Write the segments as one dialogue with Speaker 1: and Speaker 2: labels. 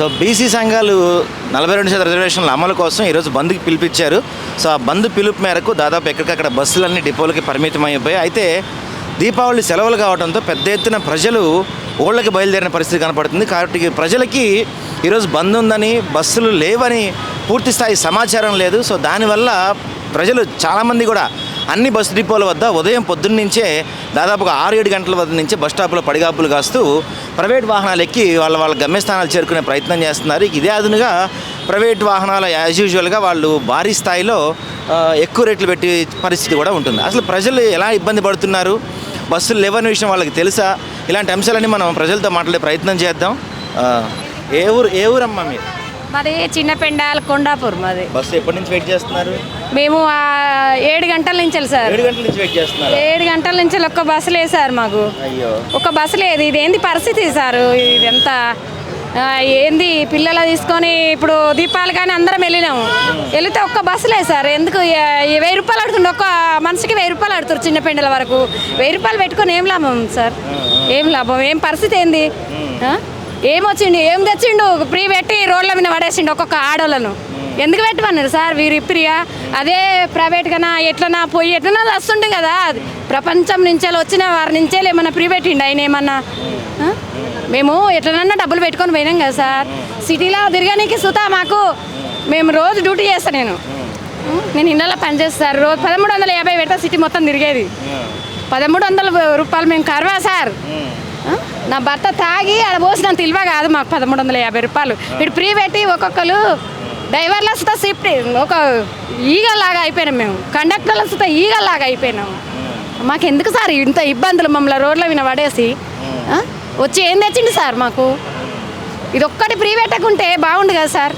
Speaker 1: So BC సంఘాలు నలభై రెండు శాతం రిజర్వేషన్ల అమలు కోసం ఈరోజు బంద్కి పిలిపించారు. సో ఆ బంద్ పిలుపు మేరకు దాదాపు ఎక్కడికక్కడ బస్సులన్నీ డిపోలకి పరిమితం అయిపోయాయి అయితే దీపావళి సెలవులు కావడంతో పెద్ద ఎత్తున ప్రజలు ఊళ్ళకి బయలుదేరిన పరిస్థితి కనపడుతుంది. కాబట్టి ప్రజలకి ఈరోజు బంద్ ఉందని బస్సులు లేవని పూర్తి స్థాయి సమాచారం లేదు. సో దానివల్ల ప్రజలు చాలామంది కూడా అన్ని బస్సు డిపోల వద్ద ఉదయం పొద్దున్న నుంచే దాదాపుగా ఆరు ఏడు గంటల వద్ద నుంచి బస్ స్టాప్లో పడిగాపులు కాస్తూ ప్రైవేట్ వాహనాలు ఎక్కి వాళ్ళ వాళ్ళ గమ్యస్థానాలు చేరుకునే ప్రయత్నం చేస్తున్నారు. ఇదే అదునుగా ప్రైవేట్ వాహనాల యాజ్ యూజువల్గా వాళ్ళు భారీ స్థాయిలో ఎక్కువ రేట్లు పెట్టి పరిస్థితి కూడా ఉంటుంది. అసలు ప్రజలు ఎలా ఇబ్బంది పడుతున్నారు? బస్సులు లేవని విషయం వాళ్ళకి తెలుసా? ఇలాంటి అంశాలన్నీ మనం ప్రజలతో మాట్లాడే ప్రయత్నం చేద్దాం. ఏ ఊరు ఏ ఊరమ్మా మీరు?
Speaker 2: మాది చిన్న పెండాల కొండాపూర్ మాది.
Speaker 1: బస్సు ఎప్పటి నుంచి వెయిట్ చేస్తున్నారు?
Speaker 2: మేము ఏడు గంటల నుంచి సార్.
Speaker 1: ఏడు గంటల నుంచి
Speaker 2: ఒక్క బస్సు లేదు సార్ మాకు. ఒక బస్సు లేదు. ఇది ఏంది పరిస్థితి సార్? ఇదంతా ఆ, ఏంది? పిల్లలు తీసుకొని ఇప్పుడు దీపాలు కానీ అందరం వెళ్ళినాము. వెళితే ఒక్క బస్సు లేదు సార్. ఎందుకు? వెయ్యి రూపాయలు అడుగుతుండే. ఒక్క మనిషికి వెయ్యి రూపాయలు అడుగుతారు చిన్న పెండల వరకు. వెయ్యి రూపాయలు పెట్టుకొని ఏం లాభం సార్? ఏం లాభం? ఏం పరిస్థితి ఏంది? ఆ? ఏం తెచ్చిండు? ఫ్రీ పెట్టి రోడ్ల మీద పడేసిండు ఒక్కొక్క ఆడోళ్ళను. ఎందుకు పెట్టమన్నారు సార్? వీరు ఇప్పిరియా అదే ప్రైవేట్ కన్నా ఎట్లనా పోయి ఎట్లనా వస్తుండే కదా. ప్రపంచం నుంచే వచ్చిన వారి నుంచే ఏమన్నా ఫ్రీ పెట్టిండు? ఆయన ఏమన్నా? మేము ఎట్లనన్నా డబ్బులు పెట్టుకొని పోయినాం కదా సార్. సిటీలో తిరగడానికి సుతా మాకు. మేము రోజు డ్యూటీ చేస్తాను నేను. నేను ఇళ్ళలో పని చేస్తాను రోజు పదమూడు వందల యాభై పెట్టా సిటీ మొత్తం తిరిగేది. పదమూడు వందల రూపాయలు మేము కరవా సార్. నా భర్త తాగి ఆడ పోసిన తెలివ కాదు మాకు పదమూడు వందల యాభై రూపాయలు. ఇప్పుడు ప్రీ పెట్టి ఒక్కొక్కరు డ్రైవర్ల సుతా షిఫ్ట్ ఒక ఈగల్లాగా అయిపోయినాం మేము. కండక్టర్ల సుతా అయిపోయినాము మాకు ఎందుకు సార్ ఇంత ఇబ్బందులు మమ్మల్ని రోడ్ల మీద పడేసి? వచ్చి ఏం తెచ్చిండు సార్ మాకు? ఇది ఒక్కటి ఫ్రీ పెట్టకుంటే బాగుండు కదా సార్.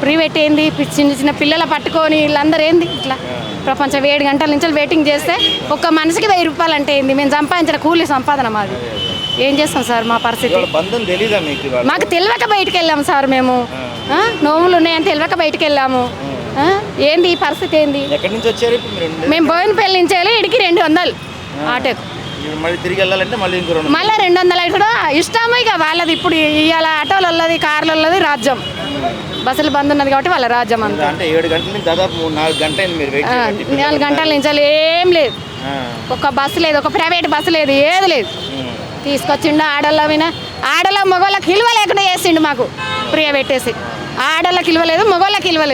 Speaker 2: ఫ్రీ పెట్టేంది చిన్న చిన్న పిల్లల పట్టుకొని వీళ్ళందరూ ఏంది ఇట్లా? ప్రపంచం ఏడు గంటల నుంచి వెయిటింగ్ చేస్తే ఒక్క మనిషికి వెయ్యి రూపాయలు అంటే ఏంది? మేము సంపాదించిన కూలీ సంపాదన మాది. ఏం చేస్తాం సార్ మా పరిస్థితి?
Speaker 1: మీకు
Speaker 2: తెలియక బయటికి వెళ్ళాము సార్ మేము? నోములు ఉన్నాయని తెలియక బయటికి వెళ్ళాము? ఏంది ఈ పరిస్థితి ఏంది?
Speaker 1: ఎక్కడి నుంచి వచ్చారు
Speaker 2: మేము బోయినపల్లి నుంచి వెళ్ళి ఇడికి రెండు వందలు ఆటోకు.
Speaker 1: మళ్ళీ తిరిగి వెళ్ళాలంటే మళ్ళీ ఇంకో రెండు
Speaker 2: మళ్ళీ రెండు వందలు కూడా ఇష్టము ఇక వాళ్ళది ఇప్పుడు ఇవాళ ఆటోలు వాళ్ళది కార్లు వాళ్ళది రాజ్యం బస్సులు బంద్ ఉన్నది కాబట్టి వాళ్ళ రాజ్యం అంతా.
Speaker 1: అంటే ఏడు గంటల నుంచి దాదాపు మూడు నాలుగు గంటలు.
Speaker 2: నాలుగు నుంచి ఏం లేదు. ఒక బస్సు లేదు ఒక ప్రైవేట్ బస్సు లేదు ఏది లేదు. తీసుకొచ్చిండు ఆడళ్ళ విన ఆడళ్ళ మగవాళ్ళకి కిలువ లేకుండా చేసిండు మాకు. ప్రియ పెట్టేసి. ఆడళ్ళకి ఇవ్వలేదు లేదు మగవాళ్ళకి కిలువ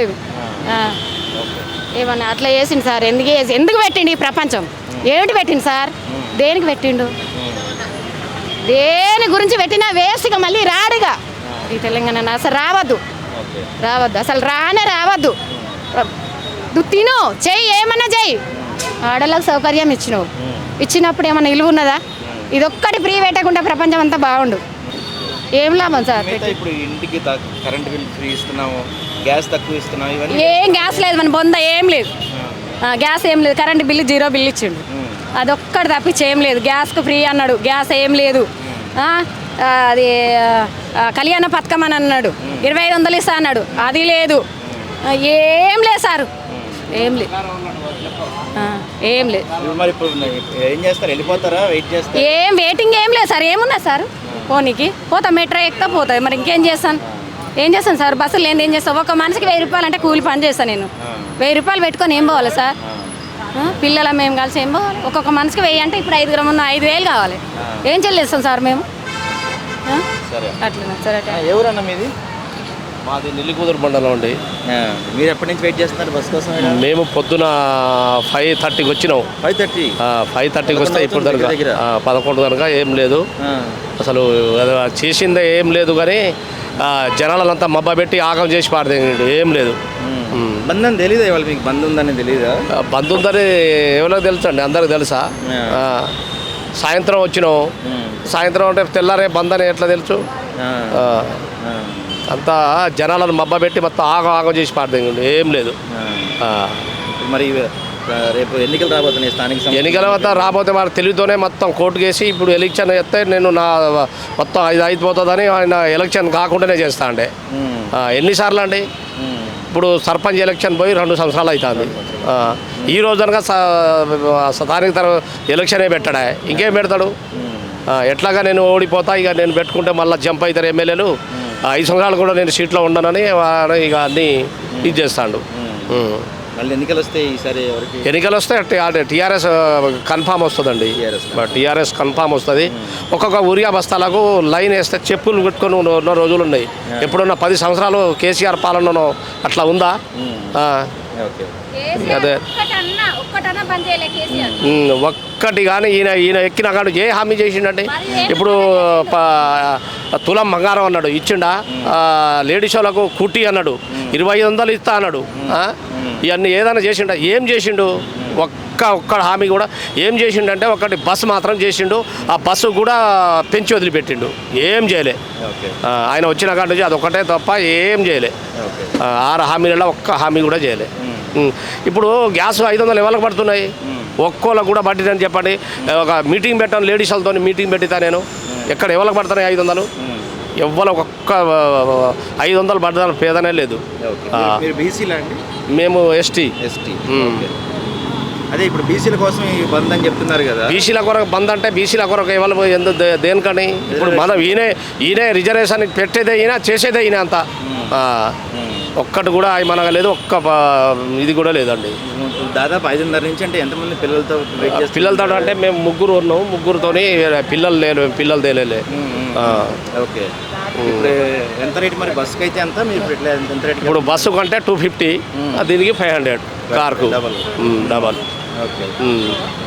Speaker 2: ఏమన్నా అట్లా చేసిండు సార్? ఎందుకు చేసి ఎందుకు పెట్టిండు ఈ ప్రపంచం? ఏమిటి పెట్టిండు సార్? దేనికి పెట్టిండు? దేని గురించి పెట్టినా వేస్ట్గా మళ్ళీ రాడుగా. ఈ తెలంగాణ అసలు రావద్దు. రావద్దు. అసలు రానే రావద్దు. నువ్వు తిను. చెయ్యి ఏమన్నా చెయ్యి. ఆడలకు సౌకర్యం ఇచ్చినావు. ఇచ్చినప్పుడు ఏమన్నా ఇలువ ఉన్నదా? ఇదొక్కటి ఫ్రీ పెట్టకుండా ప్రపంచం అంతా బాగుండు. ఏం లాభం సార్?
Speaker 1: మిగతా ఇప్పుడు ఇంటికి త- కరెంట్ బిల్ ఫ్రీ ఇస్తున్నాము గ్యాస్ తక్కువ ఇస్తున్నాము ఇవన్నీ
Speaker 2: ఏం గ్యాస్ లేదు మన బొంద ఏం లేదు. ఆ, గ్యాస్ ఏం లేదు. కరెంట్ బిల్లు జీరో బిల్ ఇచ్చిండు.
Speaker 1: ఉమ్,
Speaker 2: అదొక్కటి తప్పించి ఏం లేదు. గ్యాస్కు ఫ్రీ అన్నాడు. గ్యాస్ ఏం లేదు. ఆ, ఆ, అది ఆ, కళ్యాణ పథకం అని అన్నాడు. ఇరవై ఐదు వందలు ఇస్తా అన్నాడు. అది లేదు. ఆ, ఏం లేదు సారు. ఏం లేదు. ఆ, ఏం లేదు.
Speaker 1: ఇప్పుడు మరి ఇప్పుడు ఏం చేస్తారు? వెళ్ళిపోతారా? వెయిట్ చేస్తారు?
Speaker 2: ఏం వెయిటింగ్ ఏం లేదు సార్. ఏమున్నా సార్? పోనీకి. పోతా మెట్రో ఎక్కుతా పోతుంది. మరి ఇంకేం చేస్తాను? ఏం చేస్తాను సార్? బస్సులు ఏంది ఏం చేస్తాను ఒక మనిషికి వెయ్యి రూపాయలు అంటే కూలి పని చేస్తాను నేను. వెయ్యి రూపాయలు పెట్టుకొని ఏం పోవాలి సార్? పిల్లల మేము కలిసి ఏం పోవాలి? ఒక్కొక్క మనిషికి వెయ్యి అంటే ఇప్పుడు ఐదుగురం ఉన్న ఐదు వేలు కావాలి. ఏం చెల్లిస్తాం సార్ మేము? ఆ?
Speaker 1: సరే. ఎవరన్నా మీది?
Speaker 3: మాది నెల్లికూదురు మండలం అండి.
Speaker 1: మీరు ఎప్పటి నుంచి వెయిట్ చేస్తున్నారు బస్ కోసం
Speaker 3: మేము పొద్దున ఫైవ్ థర్టీకి వచ్చినాం.
Speaker 1: Five thirty?
Speaker 3: ఫైవ్ థర్టీకి వస్తే ఇప్పుడు
Speaker 1: దగ్గర.
Speaker 3: పదకొండు కనుక ఏం లేదు. అసలు చేసిందే ఏం లేదు కానీ జనాలంతా మబ్బ పెట్టి ఆగం చేసి పాడదేండి ఏం లేదు.
Speaker 1: బంద్ అని తెలీదా ఇవాళ మీకు? బంద్ ఉందని తెలీదా?
Speaker 3: ఆ, బంద్ ఉందని ఎవరికి తెలుసు అండి? అందరికి తెలుసా? సాయంత్రం వచ్చినాం. సాయంత్రం అంటే తెల్లారే బంద్ అని ఎట్లా తెలుసు? అంతా జనాలను మబ్బ పెట్టి మొత్తం ఆగం ఆగం చేసి పాడదేండి ఏం లేదు.
Speaker 1: మరి రేపు ఎన్నికలు రాబోతున్నాయి స్థానిక
Speaker 3: ఎన్నికల వద్ద రాబోతే వారి తెలివితోనే మొత్తం కోర్టు కేసి ఇప్పుడు ఎలక్షన్ ఎత్తే నేను నా మొత్తం ఐదు అయిపోతుందని ఆయన ఎలక్షన్ కాకుండానే చేస్తా అండి ఎన్నిసార్లు అండి? ఇప్పుడు సర్పంచ్ ఎలక్షన్ పోయి రెండు సంవత్సరాలు అవుతుంది ఈ రోజునగా స్థానిక తర ఎలక్షనే పెట్టడా? ఇంకేం పెడతాడు? ఎట్లాగా నేను ఓడిపోతా ఇక నేను పెట్టుకుంటే మళ్ళీ జంప్ అవుతారు ఎమ్మెల్యేలు. ఐదు సంవత్సరాలు కూడా నేను సీట్లో ఉండనని వాడు ఇక అన్నీ ఇది చేస్తాడు.
Speaker 1: మళ్ళీ ఎన్నికలు వస్తే ఈసారి ఎవరికి?
Speaker 3: ఎన్నికలు వస్తే టీఆర్ఎస్ కన్ఫామ్ వస్తుందండి. TRS confirm. వస్తుంది. ఒక్కొక్క ఊరియా బస్తాలకు లైన్ వేస్తే చెప్పులు పెట్టుకొని ఉన్న రోజులు ఉన్నాయి. ఎప్పుడున్న పది సంవత్సరాలు కేసీఆర్ పాలనలో అట్లా ఉందా? ఆ,
Speaker 1: ఓకే.
Speaker 3: అదే.
Speaker 2: బంద్ చేయలే కేసీఆర్.
Speaker 3: ఒక్కటి కానీ ఈయన ఈయన ఎక్కిన కాడు ఏ హామీ చేసిండండి ఇప్పుడు తులం బంగారం అన్నాడు ఇచ్చిండా? ఆ, లేడీస్ వాళ్ళకు కుట్టి అన్నాడు ఇరవై ఐదు వందలు ఇస్తా అన్నాడు? ఇవన్నీ ఏదైనా చేసిండా? ఏం చేసిండు? ఒక్క ఒక్క హామీ కూడా ఏం చేసిండంటే ఒకటి బస్సు మాత్రం చేసిండు ఆ బస్సు కూడా పెంచి వదిలిపెట్టిండు. ఏం చేయలే. ఆయన వచ్చిన కాడ నుంచి అదొక్కటే తప్ప ఏం చేయలే. ఆరు హామీలలో ఒక్క హామీ కూడా చేయలే. ఇప్పుడు గ్యాస్ ఐదు వందలు ఎవరికి పడుతున్నాయి? ఒక్కోళ్ళకు కూడా పట్టిందని చెప్పండి. ఒక మీటింగ్ పెట్టాను లేడీస్ వాళ్ళతో మీటింగ్ పెట్టితా నేను. ఎక్కడ ఎవరికి పడుతున్నాయి ఐదు వందలు? ఎవ్వరు ఒక్క ఐదు వందలు పడతాను పేదనే లేదు. మేము ఎస్టీ.
Speaker 1: ఎస్టీ. అదే ఇప్పుడు బీసీల కోసం ఈ బంద్ అని చెప్తున్నారు కదా.
Speaker 3: బీసీల కొరకు బంద్ అంటే బీసీల కొరకు ఎవరు ఎందుకు దేనికని? ఇప్పుడు మనం ఈయనే ఈయనే రిజర్వేషన్ పెట్టేదే ఈయన చేసేదే ఈయన అంతా. ఒక్కటి కూడా ఆయన మనకు లేదు ఒక్క ఇది కూడా లేదండి.
Speaker 1: దాదాపు ఐదున్నర నుంచి అంటే ఎంతమంది పిల్లలతో?
Speaker 3: పిల్లలతో అంటే మేము ముగ్గురు ఉన్నాం ముగ్గురుతోని పిల్లలు లేరు పిల్లలు తేలేలే.
Speaker 1: ఓకే. ఇప్పుడు ఎంత రేట్ మరి బస్కి అయితే ఎంత? మీరు ఎంత రేట్
Speaker 3: ఇప్పుడు బస్సు కంటే టూ ఫిఫ్టీ దీనికి five hundred కార్కు.
Speaker 1: Double
Speaker 3: double
Speaker 1: okay.